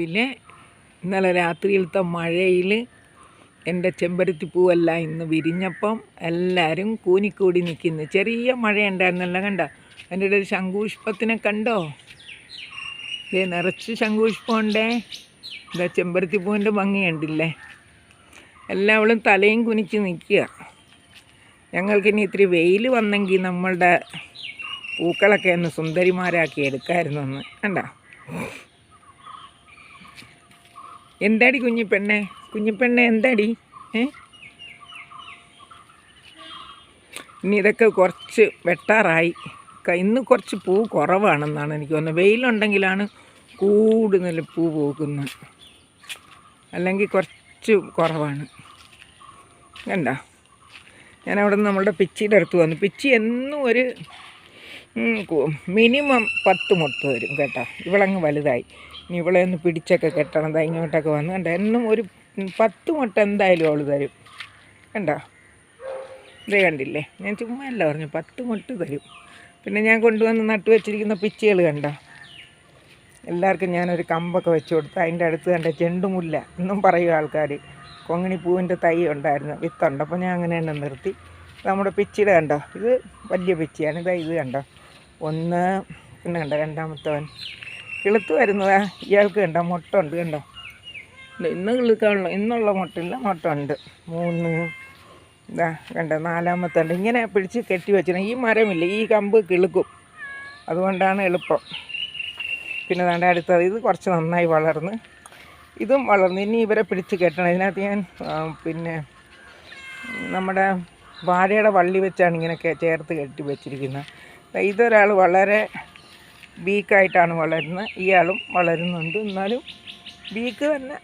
പിന്നെ ഇന്നലെ രാത്രിയിലത്തെ മഴയിൽ എന്റെ ചെമ്പരത്തി പൂവെല്ലാം ഇന്ന് വിരിഞ്ഞപ്പം എല്ലാവരും കൂനിക്കൂടി നിൽക്കുന്നു. ചെറിയ മഴയുണ്ടായിരുന്നല്ലോ കണ്ട? എന്റെ ഒരു ശംഖുപുഷ്പത്തിനെ കണ്ടോ? ഏ നിറച്ച് എന്താ ഇതാ ചെമ്പരത്തി പൂവിന്റെ ഭംഗി കണ്ടില്ലേ എല്ലാവരും തലയും കുനിച്ച് നിൽക്കുക. ഞങ്ങൾക്കിനി ഇത്തിരി വെയിൽ വന്നെങ്കിൽ നമ്മളുടെ പൂക്കളൊക്കെ ഒന്ന് സുന്ദരിമാരാക്കി എടുക്കാമായിരുന്നു ഒന്ന് കണ്ടോ? എന്താടി കുഞ്ഞിപ്പെണ്ണെ? കുഞ്ഞിപ്പെണ്ണെ എന്താടി? ഏ? ഇനി ഇതൊക്കെ കുറച്ച് വെട്ടാറായി. ഇന്ന് കുറച്ച് പൂ കുറവാണെന്നാണ് എനിക്ക് തോന്നുന്നത്. വെയിലുണ്ടെങ്കിലാണ് കൂടുതൽ പൂ പോകുന്നത്. അല്ലെങ്കിൽ കുറച്ച് കുറവാണ്. കണ്ട? ഞാൻ അവിടെ നിന്ന് നമ്മളുടെ പിച്ചിയുടെ അടുത്ത് വന്നു. പിച്ചി എന്നും ഒരു മിനിമം പത്ത് മുട്ട വരും കേട്ടോ. ഇവളങ്ങ് വലുതായി. ഇനി ഇവളെ ഒന്ന് പിടിച്ചൊക്കെ കെട്ടണം. ഇങ്ങോട്ടൊക്കെ വന്ന് കണ്ട? എന്നും ഒരു പത്ത് മുട്ട എന്തായാലും അവൾ തരും. കണ്ടോ? ഇതേ കണ്ടില്ലേ? ഞാൻ ചുമ്മാ അല്ല പറഞ്ഞു പത്ത് മുട്ട തരും. പിന്നെ ഞാൻ കൊണ്ടുവന്ന് നട്ടു വെച്ചിരിക്കുന്ന പിച്ചികൾ കണ്ടോ? എല്ലാവർക്കും ഞാനൊരു കമ്പൊക്കെ വെച്ച് കൊടുത്ത് അതിന്റെ അടുത്ത് കണ്ട ചെണ്ടുമുല്ല എന്നും പറയും ആൾക്കാർ കൊങ്ങിണി പൂവിന്റെ തൈ ഉണ്ടായിരുന്നു വിത്തുണ്ട്. അപ്പോൾ ഞാൻ അങ്ങനെ തന്നെ നിർത്തി. നമ്മുടെ പിച്ചിയുടെ കണ്ടോ? ഇത് വലിയ പിച്ചിയാണ്. ഇതാ ഇത് കണ്ടോ? ഒന്ന് പിന്നെ കണ്ടോ? രണ്ടാമത്തവൻ. കിളുത്ത് വരുന്നതാ. ഇയാൾക്ക് കണ്ടോ മുട്ട ഉണ്ട് കണ്ടോ ഇന്ന് കിളുക്കാണല്ലോ ഇന്നുള്ള മുട്ടയില്ല മുട്ട ഉണ്ട് മൂന്ന് ഇതാ കണ്ടോ നാലാമത്തെ ഉണ്ട്. ഇങ്ങനെ പിടിച്ച് കെട്ടി വെച്ചിട്ടുണ്ട് ഈ മരമില്ല ഈ കമ്പ് കിളുക്കും. അതുകൊണ്ടാണ് എളുപ്പം. പിന്നെ വേണ്ട അടുത്തത് ഇത് കുറച്ച് നന്നായി വളർന്ന്. ഇതും വളർന്ന്. ഇനി ഇവരെ പിടിച്ച് കെട്ടണം. ഇതിനകത്ത് ഞാൻ പിന്നെ നമ്മുടെ വാഴയുടെ വള്ളി വെച്ചാണ് ഇങ്ങനെ ചേർത്ത് കെട്ടി വെച്ചിരിക്കുന്നത്. ഇതൊരാൾ വളരെ വീക്കായിട്ടാണ് വളരുന്നത്. ഇയാളും വളരുന്നുണ്ട്. എന്നാലും ബീക്ക് തന്നെ.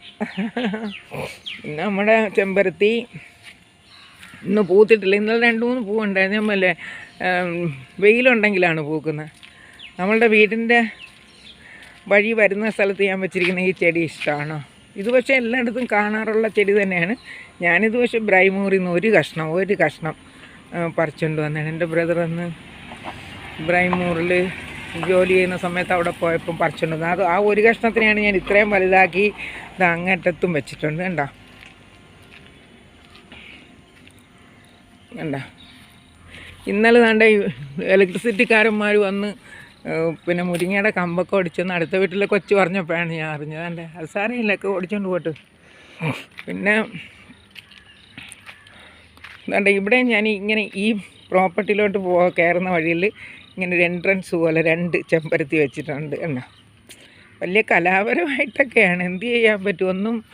നമ്മുടെ ചെമ്പരത്തി ഇന്ന് പൂത്തിട്ടില്ല. ഇന്നലെ രണ്ട് മൂന്ന് പൂവുണ്ടായിരുന്നു നമ്മളല്ലേ വെയിലുണ്ടെങ്കിലാണ് പൂക്കുന്നത്. നമ്മളുടെ വീടിന്റെ വഴി വരുന്ന സ്ഥലത്ത് ഞാൻ വെച്ചിരിക്കുന്ന ഈ ചെടി ഇഷ്ടമാണോ. ഇത് പക്ഷേ എല്ലായിടത്തും കാണാറുള്ള ചെടി തന്നെയാണ്. ഞാനിത് പക്ഷേ ബ്രൈമൂറിൽ നിന്ന് ഒരു കഷ്ണം ഒരു കഷ്ണം പറിച്ചുകൊണ്ട് വന്നതാണ്. എന്റെ ബ്രദർ അന്ന് ബ്രൈമൂറിൽ ജോലി ചെയ്യുന്ന സമയത്ത് അവിടെ പോയപ്പം പറിച്ചിട്ടുണ്ട് അത് ആ ഒരു കഷ്ണത്തിനെയാണ് ഞാൻ ഇത്രയും വലുതാക്കി ഇത് അങ്ങറ്റത്തും വെച്ചിട്ടുണ്ട്. കണ്ട? കണ്ടോ? ഇന്നലെ താണ്ട ഇലക്ട്രിസിറ്റിക്കാരന്മാർ വന്ന് പിന്നെ മുരിങ്ങയുടെ കമ്പൊക്കെ ഓടിച്ചെന്ന് അടുത്ത വീട്ടിലെ കൊച്ചു പറഞ്ഞപ്പോഴാണ് ഞാൻ അറിഞ്ഞത്. എന്റെ അത് സാരയില്ലൊക്കെ ഓടിച്ചോണ്ട് പോട്ട്. പിന്നെ എന്താണ്ട് ഇവിടെ ഞാൻ ഇങ്ങനെ ഈ പ്രോപ്പർട്ടിയിലോട്ട് പോ കയറുന്ന വഴിയിൽ ഇങ്ങനെ ഒരു എൻട്രൻസ് പോലെ രണ്ട് ചെമ്പരത്തി വെച്ചിട്ടുണ്ട് കണ്ടോ? വലിയ കലാപരമായിട്ടൊക്കെയാണ്. എന്ത് ചെയ്യാൻ പറ്റും? ഒന്നും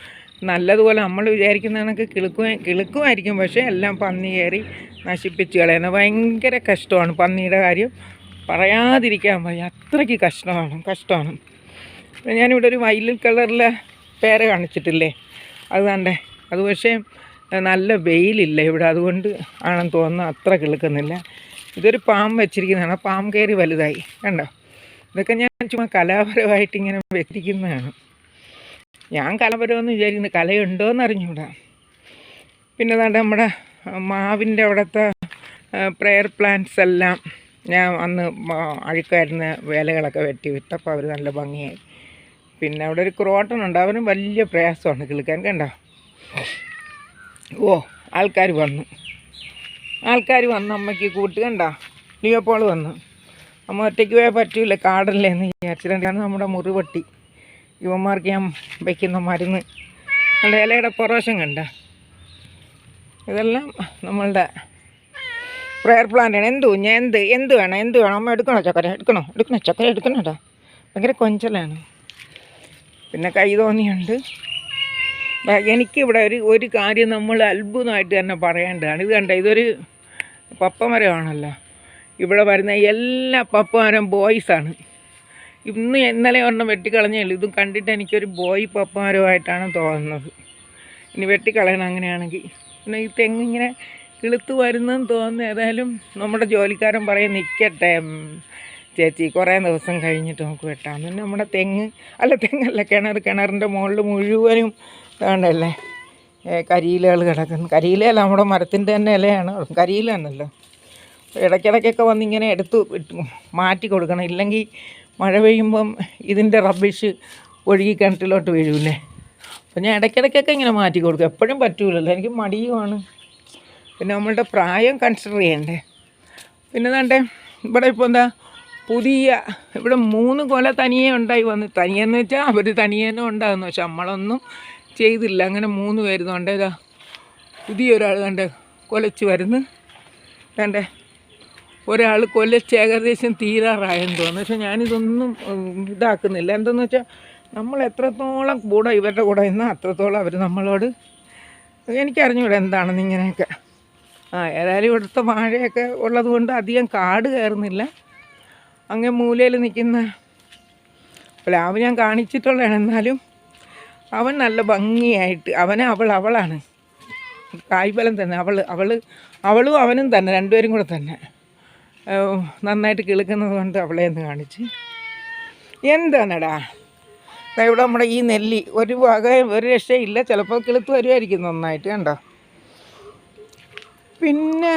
നല്ലതുപോലെ നമ്മൾ വിചാരിക്കുന്ന കണക്ക് കിളുക്കും കിളുക്കുമായിരിക്കും. പക്ഷേ എല്ലാം പന്നി കയറി നശിപ്പിച്ച് കളയുന്നത് ഭയങ്കര കഷ്ടമാണ് പന്നിയുടെ കാര്യം പറയാതിരിക്കാൻ വയ്യ. അത്രയ്ക്ക് കഷ്ടമാണ് കഷ്ടമാണ്. ഞാനിവിടെ ഒരു വയലിൽ കളറിലെ പേര കാണിച്ചിട്ടില്ലേ? അത് കണ്ടേ. അത് പക്ഷേ നല്ല വെയിലില്ല ഇവിടെ. അതുകൊണ്ട് ആണെന്ന് തോന്നുന്നു അത്ര കിളുക്കുന്നില്ല. ഇതൊരു പാം വെച്ചിരിക്കുന്നതാണ്. പാമ്പ് കയറി വലുതായി. കണ്ടോ? ഇതൊക്കെ ഞാൻ ചുമ്മാ കലാപരമായിട്ട് ഇങ്ങനെ വെച്ചിരിക്കുന്നതാണ്. ഞാൻ കലപരമെന്ന് വിചാരിക്കുന്നു. കലയുണ്ടോയെന്ന് അറിഞ്ഞൂടാ. പിന്നെ അതാണ്ട് നമ്മുടെ മാവിന്റെ അവിടുത്തെ പ്രെയർ പ്ലാന്റ്സ് എല്ലാം ഞാൻ അന്ന് അഴുക്കായിരുന്ന വേലകളൊക്കെ വെട്ടി വിട്ടപ്പോൾ അവർ നല്ല ഭംഗിയായി. പിന്നെ അവിടെ ഒരു ക്രോട്ടൺ ഉണ്ട്. അവനും വലിയ പ്രയാസമാണ് കിളിക്കാൻ. കണ്ടോ? ഓ ആൾക്കാർ വന്നു. ആൾക്കാർ വന്ന് അമ്മയ്ക്ക് കൂട്ട് കണ്ടോ? ലിയോപ്പോൾ വന്നു. അമ്മ ഒറ്റയ്ക്ക് പോയാൽ പറ്റൂല കാടല്ലേ എന്ന് വിചാരിച്ചിട്ടാണ് നമ്മുടെ മുറിവട്ടി യുവന്മാർക്ക് ഞാൻ വയ്ക്കുന്ന മരുന്ന്. നമ്മുടെ ഇലയുടെ പൊറോശം കണ്ട? ഇതെല്ലാം നമ്മളുടെ പ്രയർ പ്ലാന്റാണ് എന്തു? ഞാൻ എന്ത്? എന്ത് വേണം? എന്ത് വേണം? അമ്മ എടുക്കണോ ചക്കര? എടുക്കണോ? എടുക്കണോ? ചക്കര എടുക്കണോ കേട്ടോ ഭയങ്കര കൊഞ്ചലാണ്. പിന്നെ കൈ തോന്നിയുണ്ട്. എനിക്കിവിടെ ഒരു ഒരു കാര്യം നമ്മൾ അത്ഭുതമായിട്ട് തന്നെ പറയേണ്ടതാണ്. ഇത് കണ്ട? ഇതൊരു പപ്പമരമാണല്ലോ ഇവിടെ വരുന്ന എല്ലാ പപ്പമരം ബോയ്സാണ് ഇന്ന് ഇന്നലെ ഒരെണ്ണം വെട്ടിക്കളഞ്ഞേ ഇതും കണ്ടിട്ട് എനിക്കൊരു ബോയ് പപ്പമരമായിട്ടാണ് തോന്നുന്നത്. ഇനി വെട്ടിക്കളയണം അങ്ങനെയാണെങ്കിൽ. പിന്നെ ഈ തെങ്ങിങ്ങനെ കിളുത്ത് വരുന്നെന്ന് തോന്നുന്നു. ഏതായാലും നമ്മുടെ ജോലിക്കാരൻ പറയും നിൽക്കട്ടെ ചേച്ചി കുറേ ദിവസം കഴിഞ്ഞിട്ട് നമുക്ക് വെട്ടാം. പിന്നെ നമ്മുടെ തെങ്ങ് അല്ല തെങ്ങല്ല കിണർ. കിണറിന്റെ മുകളിൽ മുഴുവനും വേണ്ടല്ലേ കരിയിലകൾ കിടക്കുന്നു കരിയിലയല്ല നമ്മുടെ മരത്തിന്റെ തന്നെ ഇലയാണ്. കരിയിലാണല്ലോ ഇടയ്ക്കിടയ്ക്കൊക്കെ വന്നിങ്ങനെ എടുത്ത് മാറ്റി കൊടുക്കണം. ഇല്ലെങ്കിൽ മഴ പെയ്യുമ്പം ഇതിന്റെ റബ്ബിഷ് ഒഴുകി കിണറ്റിലോട്ട് വീഴൂലേ. അപ്പം ഞാൻ ഇടയ്ക്കിടയ്ക്കൊക്കെ ഇങ്ങനെ മാറ്റി കൊടുക്കും. എപ്പോഴും പറ്റൂലല്ലോ. എനിക്ക് മടിയുമാണ്. പിന്നെ നമ്മളുടെ പ്രായം കൺസിഡർ ചെയ്യണ്ടേ. പിന്നെ എന്താണ്ടേ ഇവിടെ ഇപ്പോൾ എന്താ പുതിയ ഇവിടെ മൂന്ന് കൊല തനിയേ ഉണ്ടായി വന്ന്. തനിയെന്ന് വെച്ചാൽ അവർ തനിയേനെ ഉണ്ടാകുന്നു പക്ഷെ നമ്മളൊന്നും ചെയ്തില്ല. അങ്ങനെ മൂന്ന് പേര് തോണ്ട ഇതാ പുതിയൊരാൾ കണ്ടേ കൊലച്ച് വരുന്നു. കണ്ടേ ഒരാൾ കൊലച്ച് ഏകദേശം തീരാറായെന്ന് തോന്നുന്നു പക്ഷെ ഞാനിതൊന്നും ഇതാക്കുന്നില്ല. എന്തെന്ന് വെച്ചാൽ നമ്മൾ എത്രത്തോളം കൂടെ ഇവരുടെ കൂടെ ഇന്ന് അത്രത്തോളം അവർ നമ്മളോട് എനിക്കറിഞ്ഞൂടെ എന്താണെന്ന് ഇങ്ങനെയൊക്കെ. ആ ഏതായാലും ഇവിടുത്തെ വാഴയൊക്കെ ഉള്ളത് കൊണ്ട് അധികം കാട് കയറുന്നില്ല. അങ്ങനെ മൂലയിൽ നിൽക്കുന്ന പ്ലാവ് ഞാൻ കാണിച്ചിട്ടുള്ളതാണ്. എന്നാലും അവൻ നല്ല ഭംഗിയായിട്ട് അവനെ അവൾ അവളാണ്. കായ്ഫലം തന്നെ. അവൾ അവൾ അവളും അവനും തന്നെ രണ്ടുപേരും കൂടെ തന്നെ. നന്നായിട്ട് കിളുക്കുന്നത് കൊണ്ട് അവളെ ഒന്ന് കാണിച്ച്. എന്താണടാ? ഇവിടെ നമ്മുടെ ഈ നെല്ലി ഒരു വക ഒരു രക്ഷയില്ല ചിലപ്പോൾ കിളുത്ത് വരുമായിരിക്കും നന്നായിട്ട് കണ്ടോ? പിന്നെ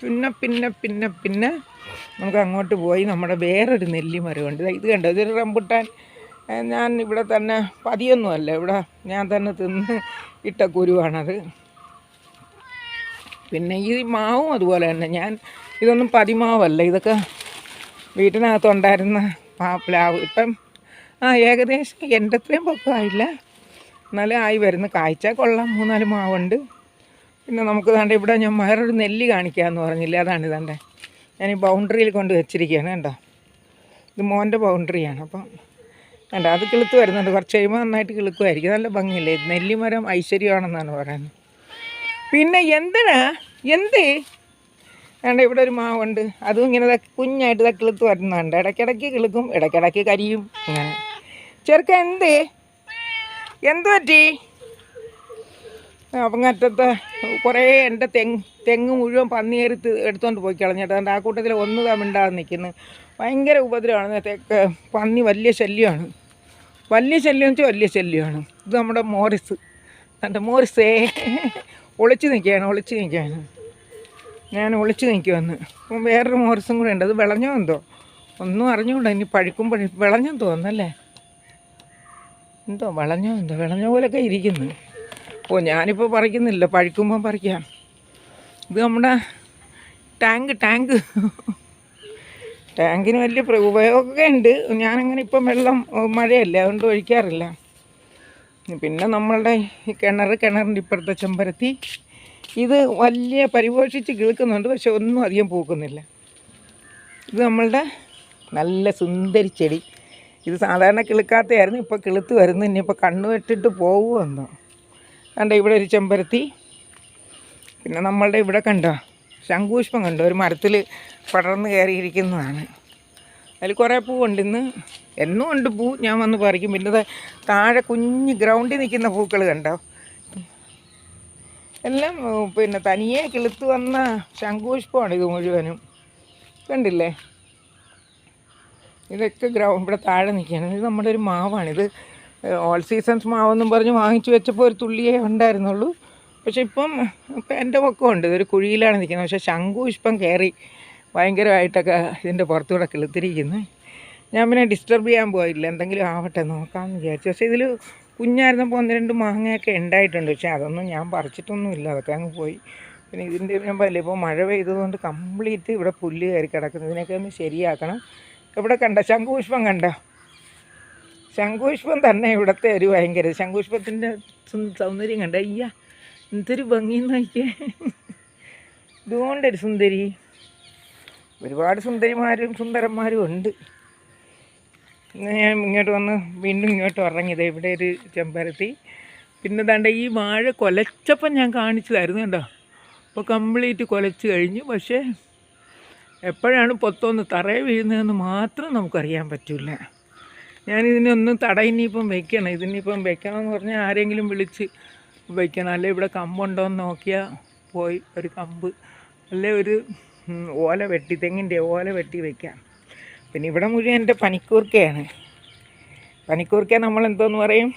പിന്നെ പിന്നെ പിന്നെ പിന്നെ നമുക്ക് അങ്ങോട്ട് പോയി. നമ്മുടെ വേറൊരു നെല്ലി മരമുണ്ട് ഇത് കണ്ടോ? ഇതൊരു റംബുട്ടാൻ ഞാൻ ഇവിടെ തന്നെ പതിയൊന്നുമല്ല ഇവിടെ ഞാൻ തന്നെ തിന്ന് ഇട്ട കുരുവാണത്. പിന്നെ ഈ മാവും അതുപോലെ തന്നെ ഞാൻ ഇതൊന്നും പതിമാവല്ല ഇതൊക്കെ വീട്ടിനകത്തുണ്ടായിരുന്ന പ്ലാവ്. ഇപ്പം ആ ഏകദേശം എന്റെ അത്രയും പൊക്കമായില്ല എന്നാലും ആയി വരുന്നു. കാഴ്ച കൊള്ളാം മൂന്നാൽ മാവുണ്ട്. പിന്നെ നമുക്ക് ദാണ്ട് ഇവിടെ ഞാൻ വേറൊരു നെല്ല് കാണിക്കാമെന്ന് പറഞ്ഞില്ലേ അതാണ് ഇതാണ്ട് ഞാൻ ഈ ബൗണ്ടറിയിൽ കൊണ്ട് വെച്ചിരിക്കുകയാണ് കേട്ടോ ഇത് മോന്റെ ബൗണ്ടറിയാണ് അപ്പം കണ്ടോ? അത് കിളുത്ത് വരുന്നുണ്ട്. കുറച്ച് കഴിയുമ്പോൾ നന്നായിട്ട് കിളുക്കുമായിരിക്കും നല്ല ഭംഗിയില്ലേ? നെല്ലിമരം ഐശ്വര്യമാണെന്നാണ് പറയുന്നത്. പിന്നെ എന്തിനാ? എന്ത്? വേണ്ട ഇവിടെ ഒരു മാവുണ്ട്. അതും ഇങ്ങനെ കുഞ്ഞായിട്ട് ഇതാ കിളുത്ത് വരുന്നുണ്ട്. ഇടയ്ക്കിടയ്ക്ക് കിളുക്കും ഇടയ്ക്കിടയ്ക്ക് കരിയും അങ്ങനെ ചെറുക്ക എന്ത്? എന്ത് പറ്റി? അവങ്ങറ്റത്ത് കുറേ എന്റെ തെങ്ങ് തെങ്ങ് മുഴുവൻ പന്നിയേറി തി- എടുത്തുകൊണ്ട് പോയി കളഞ്ഞിട്ട്. അതുകൊണ്ട് ആ കൂട്ടത്തിൽ ഒന്ന് തമിണ്ടാതെ നിൽക്കുന്നു ഭയങ്കര ഉപദ്രവമാണ്. പന്നി വലിയ ശല്യമാണ്. വലിയ ശല്യം വെച്ചാൽ വലിയ ശല്യമാണ്. ഇത് നമ്മുടെ മോറിസ്. എന്റെ മോറിസേ. ഒളിച്ചു നിൽക്കുകയാണ് ഒളിച്ചു നിൽക്കുകയാണ്. ഞാൻ ഒളിച്ചു നിൽക്കുമെന്ന് അപ്പം വേറൊരു മോറിസും കൂടെ ഉണ്ട്. അത് വിളഞ്ഞോ എന്തോ? ഒന്നും അറിഞ്ഞുകൂടാ. ഇനി പഴുക്കുമ്പോൾ വിളഞ്ഞെന്ന് തോന്നുന്നല്ലേ എന്തോ വിളഞ്ഞോ എന്തോ? വിളഞ്ഞ പോലൊക്കെ ഇരിക്കുന്നു. ഓ ഞാനിപ്പോൾ പറിക്കുന്നില്ല. പഴുക്കുമ്പം പറിക്കാം. ഇത് നമ്മുടെ ടാങ്ക് ടാങ്ക്. ടാങ്കിന് വലിയ ഉപയോഗമൊക്കെ ഉണ്ട്. ഞാനങ്ങനെ ഇപ്പം വെള്ളം മഴയല്ലേ അതുകൊണ്ട് ഒഴിക്കാറില്ല. പിന്നെ നമ്മളുടെ ഈ കിണർ കിണറിന്റെ ഇപ്പുറത്തെ ചെമ്പരത്തി ഇത് വലിയ പരിപോഷിച്ച് കിളുക്കുന്നുണ്ട് പക്ഷെ ഒന്നും അധികം പൂക്കുന്നില്ല. ഇത് നമ്മളുടെ നല്ല സുന്ദരി ചെടി. ഇത് സാധാരണ കിളുക്കാത്തയായിരുന്നു ഇപ്പോൾ കിളുത്ത് വരുന്നു ഇനിയിപ്പോൾ കണ്ണു വെട്ടിട്ട് പോകുമെന്നോ കണ്ട ഇവിടെ ഒരു ചെമ്പരത്തി. പിന്നെ നമ്മളുടെ ഇവിടെ കണ്ടോ ശംഖുപുഷ്പം കണ്ടു. ഒരു മരത്തിൽ പടർന്ന് കയറിയിരിക്കുന്നതാണ്. അതിൽ കുറേ പൂവുണ്ട്. ഇന്ന് എന്നും ഉണ്ട് പൂ. ഞാൻ വന്ന് പറിക്കും. പിന്നെ താഴെ കുഞ്ഞ് ഗ്രൗണ്ടിൽ നിൽക്കുന്ന പൂക്കൾ കണ്ടോ? എല്ലാം പിന്നെ തനിയെ കിളുത്ത് വന്ന ശംഖുപുഷ്പമാണ് ഇത് മുഴുവനും. കണ്ടില്ലേ? ഇതൊക്കെ ഗ്രൗണ്ട് ഇവിടെ താഴെ നിൽക്കുകയാണ്. ഇത് നമ്മുടെ ഒരു മാവാണിത് ഓൾ സീസൺസ് മാവെന്നും പറഞ്ഞ് വാങ്ങിച്ചു വെച്ചപ്പോൾ ഒരു തുള്ളിയേ ഉണ്ടായിരുന്നുള്ളൂ. പക്ഷെ ഇപ്പം ഇപ്പം എന്റെ പൊക്കമുണ്ട് ഇതൊരു കുഴിയിലാണ് നിൽക്കുന്നത്. പക്ഷേ ശംഖു ഇപ്പം കയറി ഭയങ്കരമായിട്ടൊക്കെ ഇതിന്റെ പുറത്തുകൂടെ കിളുത്തിരിക്കുന്നു. ഞാൻ പിന്നെ ഡിസ്റ്റർബ് ചെയ്യാൻ പോയില്ല എന്തെങ്കിലും ആവട്ടെ നോക്കാമെന്ന് വിചാരിച്ചു. പക്ഷേ ഇതിൽ കുഞ്ഞായിരുന്നപ്പോൾ ഒന്ന് രണ്ട് മാങ്ങയൊക്കെ ഉണ്ടായിട്ടുണ്ട്. പക്ഷേ അതൊന്നും ഞാൻ പറിച്ചിട്ടൊന്നുമില്ല അതൊക്കെ അങ്ങ് പോയി. പിന്നെ ഇതിന്റെ ഞാൻ പറയില്ല ഇപ്പോൾ മഴ പെയ്തതുകൊണ്ട് കംപ്ലീറ്റ് ഇവിടെ പുല്ല് കയറി കിടക്കുന്നു. ഇതിനൊക്കെ ഒന്ന് ശരിയാക്കണം. ഇവിടെ കണ്ട ശംഖുപുഷ്പം കണ്ട? ശംഖുപുഷ്പം തന്നെ ഇവിടുത്തെ ഒരു ഭയങ്കര ശംഖുപുഷ്പത്തിന്റെ സുന്ദ- സൗന്ദര്യം കണ്ട? അയ്യ എന്തൊരു ഭംഗി നോക്കിയേ ഇതുകൊണ്ടൊരു സുന്ദരി. ഒരുപാട് സുന്ദരിമാരും സുന്ദരന്മാരും ഉണ്ട്. ഞാൻ ഇങ്ങോട്ട് വന്ന് വീണ്ടും ഇങ്ങോട്ട് ഇറങ്ങിയത് ഇവിടെ ഒരു ചെമ്പരത്തി. പിന്നെ ദാണ്ട ഈ വാഴ കൊലച്ചപ്പം ഞാൻ കാണിച്ചതായിരുന്നു കേട്ടോ അപ്പോൾ കംപ്ലീറ്റ് കൊലച്ച് കഴിഞ്ഞു. പക്ഷേ എപ്പോഴാണ് പൊത്തൊന്ന് തറയെ വീഴുന്നതെന്ന് മാത്രം നമുക്കറിയാൻ പറ്റില്ല ഞാനിതിനൊന്നും തട ഇനിയിപ്പം വെക്കണം. ഇതിനിപ്പം വെക്കണമെന്ന് പറഞ്ഞാൽ ആരെങ്കിലും വിളിച്ച് വെക്കണം അല്ലെ ഇവിടെ കമ്പുണ്ടോയെന്ന് നോക്കിയാൽ പോയി ഒരു കമ്പ്. അല്ലെ ഒരു ഓല വെട്ടി തെങ്ങിന്റെ ഓല വെട്ടി വയ്ക്കാം പിന്നെ ഇവിടെ മുഴുവൻ എന്റെ പനിക്കൂർക്കയാണ്. പനിക്കൂർക്ക നമ്മൾ എന്തോന്ന് പറയും?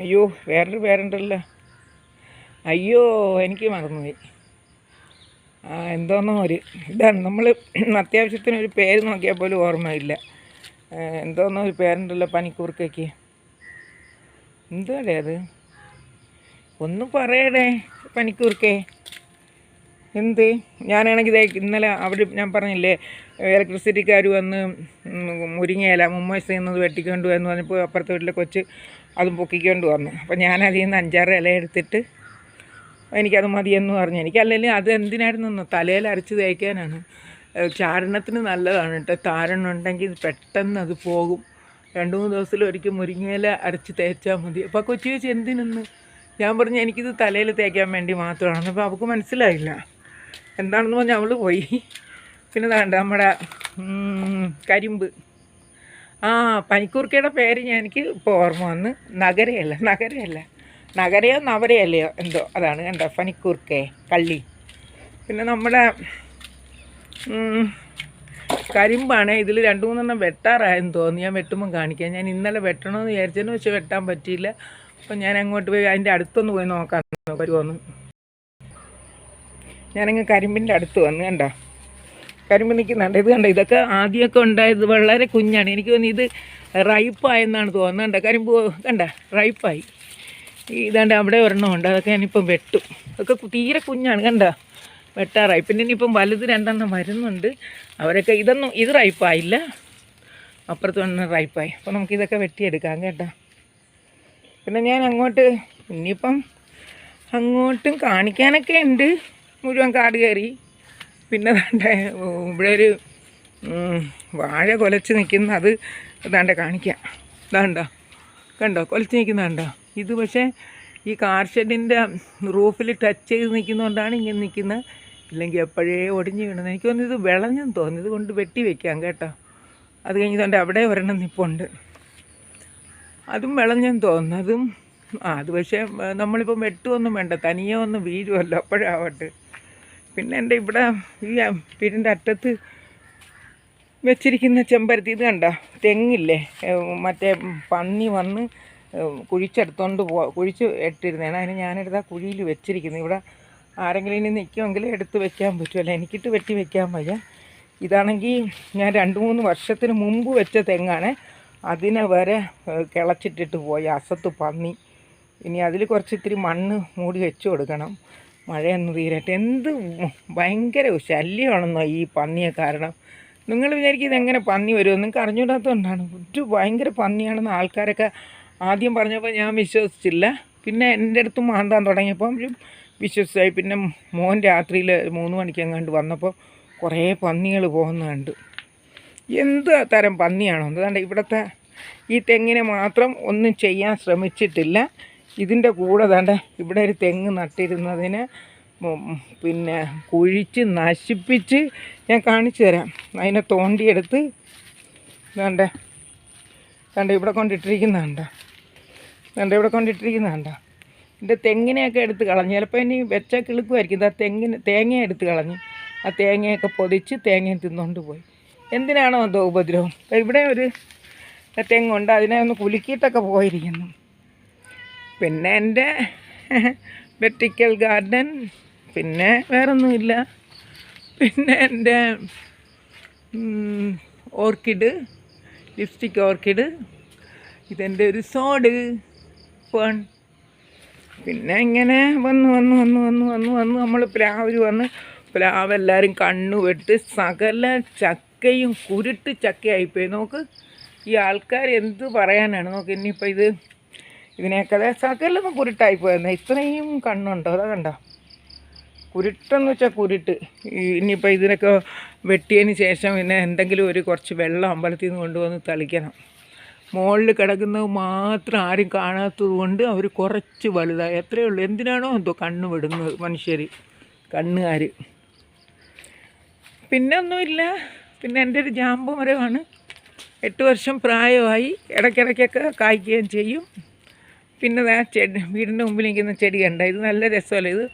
അയ്യോ വേറൊരു പേരുണ്ടല്ലോ. അയ്യോ എനിക്ക് മറന്നുപോയി. ആ എന്തോന്നോ ഒരു ഇതാണ്. നമ്മൾ അത്യാവശ്യത്തിന് ഒരു പേര് നോക്കിയാൽ പോലും ഓർമ്മയില്ല. എന്തോന്നോ ഒരു പേരുണ്ടല്ലോ പനിക്കൂർക്കയ്ക്ക്. എന്തുവാടേ അത്? ഒന്ന് പറയണേ പനിക്കൂർക്കേ. എന്ത്? ഞാനാണെങ്കിൽ ഇന്നലെ അവിടെ ഞാൻ പറഞ്ഞില്ലേ ഇലക്ട്രിസിറ്റിക്കാർ വന്ന് മുരിങ്ങയില മുമ്മസ് ചെയ്യുന്നത് വെട്ടിക്കൊണ്ട് വന്ന് പറഞ്ഞപ്പോൾ അപ്പുറത്തെ വീട്ടിലെ കൊച്ച് അതും പൊക്കിക്കൊണ്ട് വന്നു. അപ്പം ഞാൻ നിന്ന് അഞ്ചാറ് ഇല എടുത്തിട്ട് എനിക്കത് മതിയെന്ന് പറഞ്ഞു. എനിക്ക് എനിക്കല്ലെങ്കിൽ അത് എന്തിനായിരുന്നു തലയിൽ അരച്ച് തേക്കാനാണ്. ചാരണത്തിന് നല്ലതാണ് കേട്ടോ. താരണം ഉണ്ടെങ്കിൽ പെട്ടെന്ന് അത് പോകും. രണ്ട് മൂന്ന് ദിവസത്തിൽ ഒരിക്കൽ മുരിങ്ങയില അരച്ച് തേച്ചാൽ മതി. അപ്പോൾ കൊച്ചു ചോദിച്ചു എന്തിനെന്ന്? ഞാൻ പറഞ്ഞു എനിക്കിത് തലയിൽ തേക്കാൻ വേണ്ടി മാത്രമാണ്. അപ്പോൾ അവൾക്ക് മനസ്സിലായില്ല. എന്താണെന്ന് പറഞ്ഞാൽ അവൾ പോയി. പിന്നെ വേണ്ട നമ്മുടെ കരിമ്പ്. ആ പനിക്കൂർക്കയുടെ പേര് ഞാൻ എനിക്ക് ഇപ്പോൾ ഓർമ്മ വന്ന് നഗരയല്ല നഗരയല്ല. നഗരയോ നവരയല്ലയോ എന്തോ അതാണ് കണ്ടോ പനിക്കൂർക്കേ കള്ളി പിന്നെ നമ്മുടെ കരിമ്പാണ് ഇതിൽ രണ്ട് മൂന്നെണ്ണം വെട്ടാറായെന്ന് തോന്നി ഞാൻ വെട്ടുമ്പം കാണിക്കാം. ഞാൻ ഇന്നലെ വെട്ടണമെന്ന് വിചാരിച്ചതിന് പക്ഷെ വെട്ടാൻ പറ്റിയില്ല. അപ്പം ഞാൻ അങ്ങോട്ട് പോയി അതിന്റെ അടുത്തൊന്ന് പോയി നോക്കാൻ വരുമോന്ന് ഞാനങ്ങ് കരിമ്പിന്റെ അടുത്ത് വന്നു കണ്ടോ? കരിമ്പ് നിൽക്കുന്നുണ്ട് ഇത് കണ്ട? ഇതൊക്കെ ആദ്യമൊക്കെ ഉണ്ടായത് വളരെ കുഞ്ഞാണ്. എനിക്ക് തോന്നി ഇത് റൈപ്പായെന്നാണ് തോന്നുന്നത്. കണ്ടോ? കരിമ്പ് കണ്ട? റൈപ്പായി ഇതാണ്ട് അവിടെ ഒരെണ്ണമുണ്ട് അതൊക്കെ ഞാനിപ്പം വെട്ടും. അതൊക്കെ തീരെ കുഞ്ഞാണ്. കണ്ട? വെട്ടാറായി. പിന്നെ ഇനിയിപ്പം വലുത് രണ്ടെണ്ണം വരുന്നുണ്ട്. അവരൊക്കെ ഇതൊന്നും ഇത് റൈപ്പായില്ല അപ്പുറത്ത് വന്ന റൈപ്പായി അപ്പോൾ നമുക്കിതൊക്കെ വെട്ടിയെടുക്കാം കേട്ടോ. പിന്നെ ഞാൻ അങ്ങോട്ട് ഇനിയിപ്പം അങ്ങോട്ടും കാണിക്കാനൊക്കെ ഉണ്ട്. മുഴുവൻ കാട് കയറി. പിന്നെ വേണ്ട ഇവിടെ ഒരു വാഴ കൊലച്ച് നിൽക്കുന്ന അത് ഇതാണ്ട കാണിക്കാം. ദാണ്ടോ. കണ്ടോ? കൊലച്ച് നിൽക്കുന്നതാണ്ടോ ഇത് പക്ഷേ ഈ കാർ ഷെഡിന്റെ റൂഫിൽ ടച്ച് ചെയ്ത് നിൽക്കുന്നതുകൊണ്ടാണ് ഇങ്ങനെ നിൽക്കുന്നത് ഇല്ലെങ്കിൽ എപ്പോഴേ ഒടിഞ്ഞു വീണത്. എനിക്ക് തോന്നുന്നു ഇത് വിളഞ്ഞെന്ന് തോന്നുന്നു. ഇത് കൊണ്ട് വെട്ടി വെക്കാം കേട്ടോ. അത് കഴിഞ്ഞതുകൊണ്ട് അവിടെ ഒരെണ്ണം നിൽപ്പുണ്ട് അതും വിളഞ്ഞെന്ന് തോന്നുന്നു. ആ അത് പക്ഷേ നമ്മളിപ്പം വെട്ടുമൊന്നും വേണ്ട. തനിയെ ഒന്ന് വീഴുമല്ലോ അപ്പോഴാവട്ടെ. പിന്നെ എന്റെ ഇവിടെ ഈ വീടിന്റെ അറ്റത്ത് വെച്ചിരിക്കുന്ന ചെമ്പരത്തി ഇത് കണ്ട? തെങ്ങില്ലേ? മറ്റേ പന്നി വന്ന് കുഴിച്ചെടുത്തോണ്ട് പോ കുഴിച്ച് ഇട്ടിരുന്നതാണ്. അതിന് ഞാനെടുത്ത് ആ കുഴിയിൽ വെച്ചിരിക്കുന്നത് ഇവിടെ ആരെങ്കിലും ഇനി നിൽക്കുമെങ്കിൽ എടുത്ത് വെക്കാൻ പറ്റുമല്ലോ. എനിക്കിട്ട് വെട്ടി വെക്കാൻ വയ്യ. ഇതാണെങ്കിൽ ഞാൻ രണ്ട് മൂന്ന് വർഷത്തിന് മുമ്പ് വെച്ച തെങ്ങാണ്. അതിനെ വരെ കിളച്ചിട്ടിട്ട് പോയി. അസത്ത് പന്നി. ഇനി അതിൽ കുറച്ച് ഇത്തിരി മണ്ണ് മൂടി വെച്ച് കൊടുക്കണം. മഴയൊന്നും തീരട്ടെ. എന്ത് ഭയങ്കര ശല്യമാണെന്നോ ഈ പന്നിയെ കാരണം. നിങ്ങൾ വിചാരിക്കും ഇതെങ്ങനെ പന്നി വരുമോ നിങ്ങൾക്ക് അറിഞ്ഞൂടാത്തതുകൊണ്ടാണ് ഒരു ഭയങ്കര പന്നിയാണെന്ന് ആൾക്കാരൊക്കെ ആദ്യം പറഞ്ഞപ്പോൾ ഞാൻ വിശ്വസിച്ചില്ല. പിന്നെ എന്റെ അടുത്ത് മാന്താൻ തുടങ്ങിയപ്പം വിശ്വസിച്ചായി. പിന്നെ മോൻ രാത്രിയിൽ മൂന്ന് മണിക്കെങ്ങാണ്ട് വന്നപ്പോൾ കുറേ പന്നികൾ പോകുന്ന കണ്ടു എന്ത് തരം പന്നിയാണോ അതുകൊണ്ട് ഇവിടുത്തെ ഈ തെങ്ങിനെ മാത്രം ഒന്നും ചെയ്യാൻ ശ്രമിച്ചിട്ടില്ല. ഇതിന്റെ കൂടെ വേണ്ട ഇവിടെ ഒരു തെങ്ങ് നട്ടിരുന്നതിന് പിന്നെ കുഴിച്ച് നശിപ്പിച്ച് ഞാൻ കാണിച്ചു തരാം. അതിനെ തോണ്ടിയെടുത്ത് വേണ്ട കണ്ട ഇവിടെ കൊണ്ടിട്ടിരിക്കുന്നതാണ്ട കണ്ട ഇവിടെ കൊണ്ടിട്ടിരിക്കുന്നതാണ്ട എന്റെ തെങ്ങിനെയൊക്കെ എടുത്ത് കളഞ്ഞു. ചിലപ്പോൾ ഇനി വെച്ച കിളുക്കുമായിരിക്കും. ഇതാ തെങ്ങിന് തേങ്ങ എടുത്ത് കളഞ്ഞു. ആ തേങ്ങയൊക്കെ പൊതിച്ച് തേങ്ങയും തിന്നുകൊണ്ട് പോയി. എന്തിനാണോ എന്തോ ഉപദ്രവം? ഇവിടെ ഒരു തെങ്ങുണ്ട് അതിനെ ഒന്ന് കുലുക്കിയിട്ടൊക്കെ പോയിരിക്കുന്നു. പിന്നെ എന്റെ വെർട്ടിക്കൽ ഗാർഡൻ പിന്നെ വേറൊന്നുമില്ല. പിന്നെ എന്റെ ഓർക്കിഡ് ലിപ്സ്റ്റിക് ഓർക്കിഡ് ഇതെന്റെ ഒരു സോഡ് ഫൺ പിന്നെ ഇങ്ങനെ വന്ന് വന്ന് വന്ന് വന്ന് വന്ന് വന്ന് നമ്മൾ പ്ലാവിൽ വന്ന് പ്ലാവ് എല്ലാവരും കണ്ണു വെട്ട് സകല ചക്കയും കുരുട്ട് ചക്കയായിപ്പോയി. നോക്ക് ഈ ആൾക്കാർ എന്ത് പറയാനാണ്? നോക്ക് ഇനിയിപ്പോൾ ഇത് ഇതിനേക്കാൾ ചക്കയിലൊന്നും കുരുട്ടായിപ്പോയെന്ന് ഇത്രയും കണ്ണുണ്ടോ? അതാ കണ്ടോ? കുരുട്ടെന്ന് വെച്ചാൽ കുരുട്ട്. ഇനിയിപ്പോൾ ഇതിനൊക്കെ വെട്ടിയതിന് ശേഷം പിന്നെ എന്തെങ്കിലും ഒരു കുറച്ച് വെള്ളം അമ്പലത്തിൽ നിന്ന് കൊണ്ടുവന്ന് തളിക്കണം. മുകളിൽ കിടക്കുന്നത് മാത്രം ആരും കാണാത്തത് കൊണ്ട് അവർ കുറച്ച് വലുതായി. എത്രയേ ഉള്ളൂ. എന്തിനാണോ എന്തോ കണ്ണ് വിടുന്നത് മനുഷ്യർ കണ്ണുകാർ പിന്നെ ഒന്നുമില്ല പിന്നെ എന്റെ ഒരു ജാമ്പു മരമാണ്. എട്ട് വർഷം പ്രായമായി ഇടയ്ക്കിടയ്ക്കൊക്കെ കായ്ക്കുകയും ചെയ്യും. പിന്നെ ആ ചെടി വീടിന്റെ മുമ്പിൽ നിൽക്കുന്ന ചെടി ഇത് നല്ല രസമല്ല? ഇത്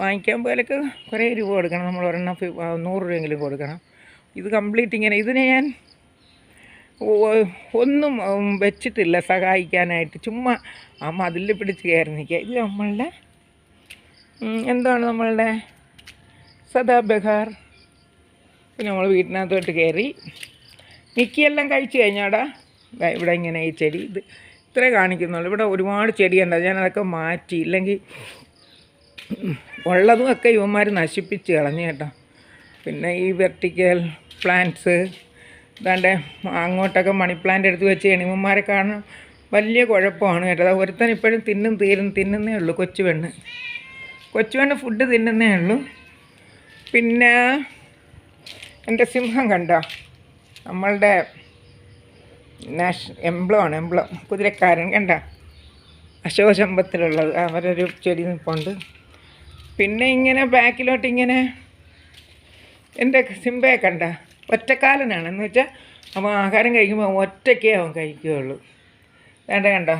വാങ്ങിക്കാൻ പോലൊക്കെ കുറേ രൂപ കൊടുക്കണം. നമ്മൾ ഒരെണ്ണം നൂറ് രൂപയെങ്കിലും കൊടുക്കണം. ഇത് കംപ്ലീറ്റ് ഇങ്ങനെ ഇതിനെ ഞാൻ ഒന്നും വെച്ചിട്ടില്ല സഹായിക്കാനായിട്ട്. ചുമ്മാ ആ അതിൽ പിടിച്ച് കയറി നിൽക്കുക. ഇത് നമ്മളുടെ എന്താണ് നമ്മളുടെ? സദാബഹാർ പിന്നെ നമ്മൾ വീട്ടിനകത്തോട്ട് കയറി മിക്കിയെല്ലാം കഴിച്ചു കഴിഞ്ഞാടാ. ഇവിടെ ഇങ്ങനെ ഈ ചെടി. ഇത് ഇത്രേ കാണിക്കുന്നുള്ളൂ. ഇവിടെ ഒരുപാട് ചെടിയുണ്ട്. ഞാനതൊക്കെ മാറ്റി ഇല്ലെങ്കിൽ ഉള്ളതും ഒക്കെ ഇവന്മാർ നശിപ്പിച്ച് കളഞ്ഞു കേട്ടോ. പിന്നെ ഈ വെർട്ടിക്കൽ പ്ലാന്റ്സ് ഇതാണ്ട് അങ്ങോട്ടൊക്കെ മണി പ്ലാന്റ് എടുത്ത് വെച്ച് ഇവന്മാരെ കാണാൻ വലിയ കുഴപ്പമാണ് കേട്ടോ. ഒരുത്തൻ ഇപ്പോഴും തിന്നും തീരും തിന്നുന്നേ ഉള്ളൂ കൊച്ചുവെണ്ണ് കൊച്ചുവെണ്ണ് ഫുഡ് തിന്നുന്നേ ഉള്ളൂ. പിന്നെ എന്റെ സിംഹം കണ്ടോ? നമ്മളുടെ നാഷ് എംബ്ലമാണ് എംബ്ലം കുതിരക്കാരൻ കണ്ട? അശോകശമ്പത്തിലുള്ളത്. അവരൊരു ചെടി നിൽപ്പുണ്ട് പിന്നെ ഇങ്ങനെ ബാക്കിലോട്ട് ഇങ്ങനെ എന്റെ സിംബയെ കണ്ട. ഒറ്റക്കാലനാണ്. എന്ന് വെച്ചാൽ അവൻ ആഹാരം കഴിക്കുമ്പോൾ ഒറ്റയ്ക്കേ അവൻ കഴിക്കുകയുള്ളൂ വേണ്ട കണ്ട?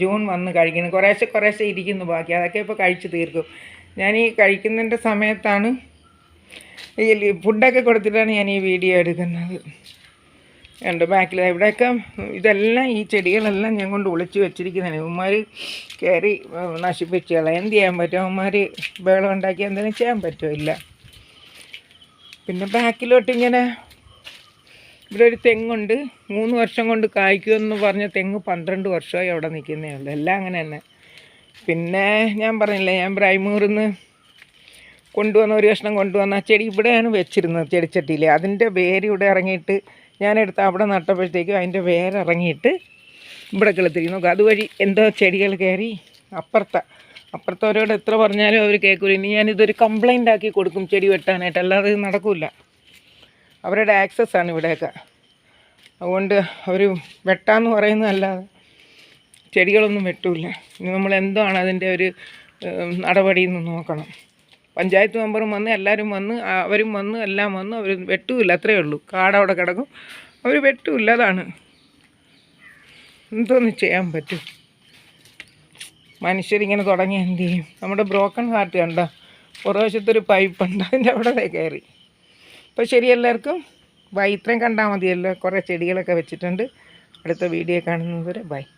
ജൂൺ വന്ന് കഴിക്കണം കുറേശ്ശെ കുറേശ്ശെ ഇരിക്കുന്നു ബാക്കി. അതൊക്കെ ഇപ്പോൾ കഴിച്ച് തീർക്കും. ഞാൻ ഈ കഴിക്കുന്നതിന്റെ സമയത്താണ് ഈ ഫുഡൊക്കെ കൊടുത്തിട്ടാണ് ഞാൻ ഈ വീഡിയോ എടുക്കുന്നത്. ഉണ്ട് ബാക്കിൽ ഇവിടെയൊക്കെ ഇതെല്ലാം ഈ ചെടികളെല്ലാം ഞാൻ കൊണ്ട് ഒളിച്ചു വെച്ചിരിക്കുന്നതാണ്. ഇവന്മാർ കയറി നശിപ്പിച്ച് കളയാൻ എന്ത് ചെയ്യാൻ പറ്റും? അവന്മാർ ബഹളം ഉണ്ടാക്കി എന്തെങ്കിലും ചെയ്യാൻ പറ്റുമില്ല പിന്നെ ബാക്കിലോട്ട് ഇങ്ങനെ ഇവിടെ ഒരു തെങ്ങുണ്ട്. മൂന്ന് വർഷം കൊണ്ട് കായ്ക്കുമെന്ന് പറഞ്ഞ തെങ്ങ് പന്ത്രണ്ട് വർഷമായി അവിടെ നിൽക്കുന്നേ ഉള്ളൂ. എല്ലാം അങ്ങനെ തന്നെ. പിന്നെ ഞാൻ പറഞ്ഞില്ലേ ഞാൻ ബ്രൈമൂറിൽ നിന്ന് കൊണ്ടുവന്ന ഒരു കഷ്ണം കൊണ്ടുവന്ന ചെടി ഇവിടെയാണ് വെച്ചിരുന്നത് ചെടിച്ചട്ടിയിൽ അതിന്റെ വേര് ഇവിടെ ഇറങ്ങിയിട്ട് ഞാനെടുത്ത് അവിടെ നട്ടപ്പോഴത്തേക്കും അതിന്റെ വേരിറങ്ങിയിട്ട് ഇവിടെ കിളത്തിരി. നോക്കുക അതുവഴി എന്തോ ചെടികൾ കയറി അപ്പുറത്ത അപ്പുറത്തവരോട് എത്ര പറഞ്ഞാലും അവർ കേൾക്കില്ല ഇനി ഞാനിതൊരു കംപ്ലൈന്റ് ആക്കി കൊടുക്കും ചെടി വെട്ടാനായിട്ട്. അല്ലാതെ ഇത് നടക്കില്ല അവരുടെ ആക്സസ് ആണ് ഇവിടെയൊക്കെ. അതുകൊണ്ട് അവർ വെട്ടാന്ന് പറയുന്നതല്ലാതെ ചെടികളൊന്നും വെട്ടില്ല ഇനി നമ്മൾ എന്താണ് അതിന്റെ ഒരു നടപടി എന്ന് നോക്കണം. പഞ്ചായത്ത് മെമ്പറും വന്ന് എല്ലാവരും വന്ന് അവരും വന്ന് എല്ലാം വന്ന് അവർ വെട്ടുമില്ല അത്രയേ ഉള്ളൂ. കാടവിടെ കിടക്കും. അവർ വെട്ടുമില്ല അതാണ്. എന്തോന്ന് ചെയ്യാൻ പറ്റും? മനുഷ്യരിങ്ങനെ തുടങ്ങി എന്ത് ചെയ്യും? നമ്മുടെ ബ്രോക്കൺ ഹാർട്ട് കണ്ടോ പുറവശത്തൊരു പൈപ്പ് ഉണ്ട് അതിന്റെ അവിടെ കയറി. അപ്പോൾ ശരി എല്ലാവർക്കും. ബൈ ഇത്രയും കണ്ടാൽ മതിയല്ലോ. കുറേ ചെടികളൊക്കെ വെച്ചിട്ടുണ്ട്. അടുത്ത വീഡിയോ കാണുന്നത് വരെ ബൈ